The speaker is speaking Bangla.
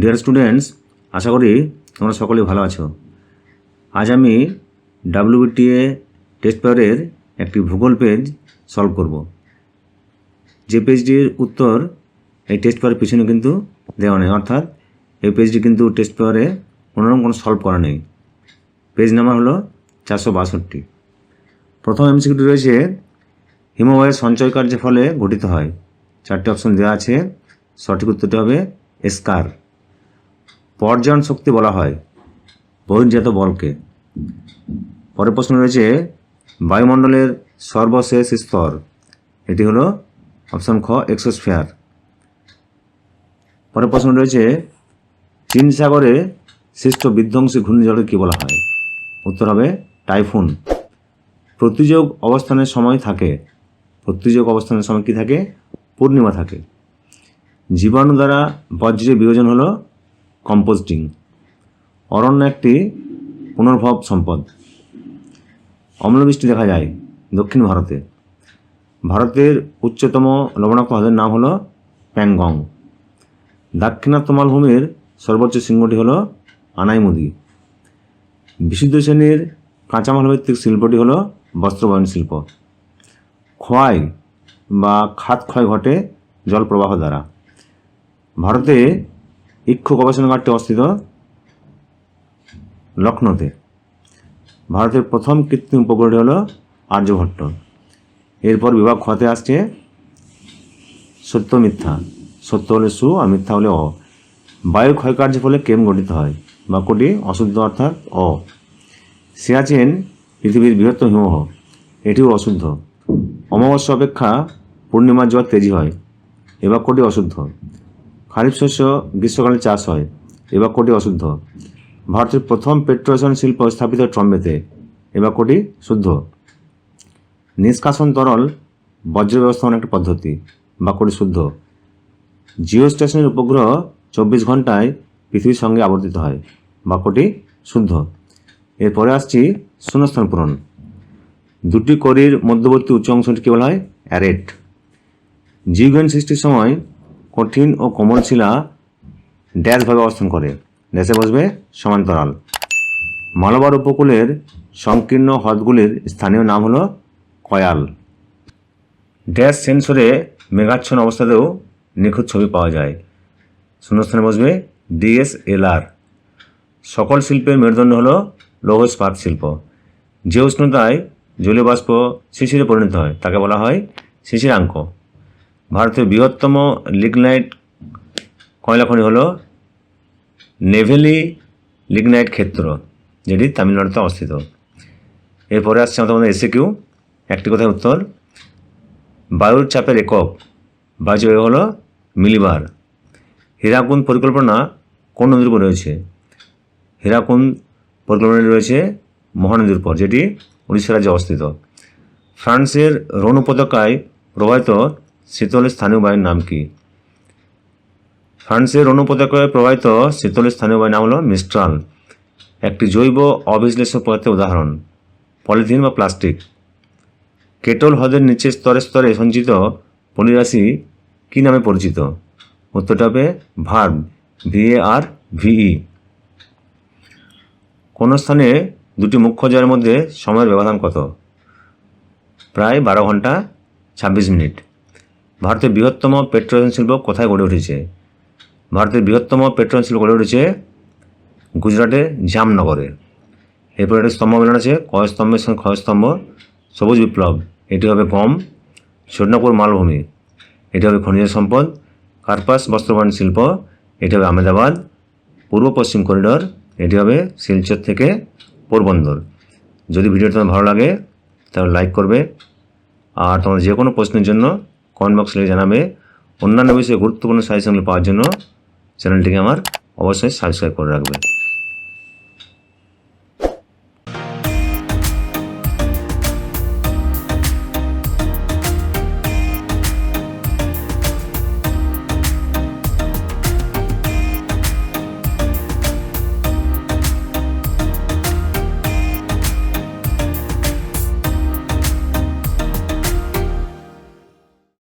ডিয়ার স্টুডেন্টস আশা করি তোমরা সকলেই ভালো আছো। আজ আমি ডাব্লিউবিটিএ টেস্ট পেপারের একটি ভূগোল পেজ সলভ করব। যে পেজটির উত্তর এই টেস্ট পেপারের পিছনে কিন্তু দেওয়া নেই, অর্থাৎ এই পেজটি কিন্তু টেস্ট পেপারে কোনোরকম কোনো সলভ করা নেই। পেজ নাম্বার হলো চারশো বাষট্টি। প্রথম এমসিকিউটি রয়েছে, হিমবাহের সঞ্চয় কার্যের ফলে গঠিত হয়। চারটি অপশন দেওয়া আছে, সঠিক উত্তরটি হবে স্কার পর্যায়ন শক্তি বলা হয় বহির্জাত বলকে। পরের প্রশ্ন রয়েছে, বায়ুমণ্ডলের সর্বশেষ স্তর। এটি হলো অপশন খ, এক্সোস্ফিয়ার। পরের প্রশ্ন রয়েছে, চীন সাগরে সৃষ্ট বিধ্বংসী ঘূর্ণিঝড়কে কী বলা হয়? উত্তর হবে টাইফুন। প্রতিযোগ অবস্থানের সময় থাকে। প্রতিযোগ অবস্থানের সময় কি থাকে? পূর্ণিমা থাকে। জীবাণু দ্বারা বজ্রের বিয়োজন হলো কম্পোস্টিং। অরণ্য একটি পুনর্ভব সম্পদ। অম্লবৃষ্টি দেখা যায় দক্ষিণ ভারতে। ভারতের উচ্চতম লবণাক্ত হ্রদের নাম হলো প্যাংগং। দাক্ষিণাত্য মালভূমির সর্বোচ্চ শৃঙ্গটি হলো আনাইমুদি। বিশুদ্ধ শ্রেণির কাঁচামাল ভিত্তিক শিল্পটি হলো বস্ত্রবয়ন শিল্প। ক্ষয় বা খাত ক্ষয় ঘটে জল প্রবাহ দ্বারা। ভারতে ইক্ষু গবেষণাগারটি অবস্থিত লখনৌতে। ভারতের প্রথম কৃত্রিম উপগ্রহটি হলো আর্যভট্ট। এরপর বিভাগ খতে আসছে সত্য মিথ্যা সত্য হলে সু আর মিথ্যা হলে অ। বায়ু ক্ষয়কার্যের ফলে কেম গঠিত হয়? বাক্যটি অশুদ্ধ অর্থাৎ অ। সিয়াচেন পৃথিবীর বৃহত্তম হিমবাহ। এটিও অশুদ্ধ। অমাবস্যা অপেক্ষা পূর্ণিমার জল তেজি হয়। এ বাক্যটি অশুদ্ধ। খারিফ শস্য গ্রীষ্মকালে চাষ হয় এ বাক্যটি অশুদ্ধ। ভারতের প্রথম পেট্রোশন শিল্প স্থাপিত ট্রম্বেতে এ বাক্যটি শুদ্ধ। নিষ্কাশন তরল বজ্র ব্যবস্থাপনা একটি পদ্ধতি বাক্যটি শুদ্ধ। জিও স্টেশনের উপগ্রহ চব্বিশ ঘন্টায় পৃথিবীর সঙ্গে আবর্তিত হয় বাক্যটি শুদ্ধ। এরপরে আসছি শূন্যস্থান পূরণ। দুটি করির মধ্যবর্তী উচ্চ অংশটি কি বলা হয় অ্যারেট। জীবজ্ঞান সৃষ্টির সময় কঠিন ও কোমল শিলা ড্যাশভাবে অবস্থান করে। ড্যাশে বসবে সমান্তরাল। মালবার উপকূলের সংকীর্ণ হ্রদগুলির স্থানীয় নাম হলো কয়াল। ড্যাশ সেন্সরে মেঘাচ্ছন্ন অবস্থাতেও নিখুঁত ছবি পাওয়া যায়। শূন্যস্থানে বসবে ডিএসএলআর সকল শিল্পের মেরুদণ্ড হলো লৌহ ইস্পাত শিল্প। যে উষ্ণতায় জলীয় বাষ্প শিশিরে পরিণত হয়, তাকে বলা হয় শিশিরাঙ্ক। ভারতের বৃহত্তম লিগনাইট কয়লা খনি হলো নেভেলি লিগনাইট ক্ষেত্র, যেটি তামিলনাড়ুতে অবস্থিত। এরপরে আসছে আমাদের এসে কিউ একটি কথায় উত্তর, বায়ুর চাপের একক বায়ু হলো মিলিবার। হীরাকুন্দ পরিকল্পনা কোন নদীর উপর রয়েছে? হীরাকুন্দ পরিকল্পনাটি রয়েছে মহানদীর উপর, যেটি উড়িষ্যা রাজ্যে অবস্থিত। ফ্রান্সের রোন উপত্যকায় প্রবাহিত শীতল স্থানীয় বায়ুর নাম কি? ফ্রান্সের রোন উপত্যকায় প্রবাহিত শীতল স্থানীয় বায়ুর নাম হলো মিস্ট্রাল একটি জৈব অবিশ্লেষ্য পদার্থের উদাহরণ, পলিথিন বা প্লাস্টিক। কেটল হ্রদের নিচে স্তরে স্তরে সঞ্চিত পলিরাশি কী নামে পরিচিত? উত্তরটা হবে ভার্ব ভিএ আর ভিই কোন স্থানে দুটি মুখ্য জয়ের মধ্যে সময়ের ব্যবধান কত? প্রায় বারো ঘণ্টা ছাব্বিশ মিনিট। ভারতের বৃহত্তম পেট্রোলিয়াম শিল্প কোথায় গড়ে উঠেছে? ভারতের বৃহত্তম পেট্রোলিয়াম শিল্প গড়ে উঠেছে গুজরাটের জামনগরে। এরপর একটা স্তম্ভ মেলানো আছে, কয় স্তম্ভের সঙ্গে ক্ষয় স্তম্ভ? সবুজ বিপ্লব, এটি হবে গম ছোটনাপুর মালভূমি, এটি হবে খনিজ সম্পদ, কার্পাস বস্ত্রবান শিল্প, এটি হবে আহমেদাবাদ, পূর্ব পশ্চিম করিডোর, এটি হবে শিলচর থেকে পোরবন্দর। যদি ভিডিওটি তোমার ভালো লাগে, তাহলে লাইক করবে। আর তোমার যে কোনো প্রশ্নের জন্য কমেন্ট বক্সে লিখে জানাবে। অন্যান্য বিষয়ে গুরুত্বপূর্ণ সাজেশনগুলো পাওয়ার জন্য চ্যানেলটিকে আমার অবশ্যই সাবস্ক্রাইব করে রাখবে।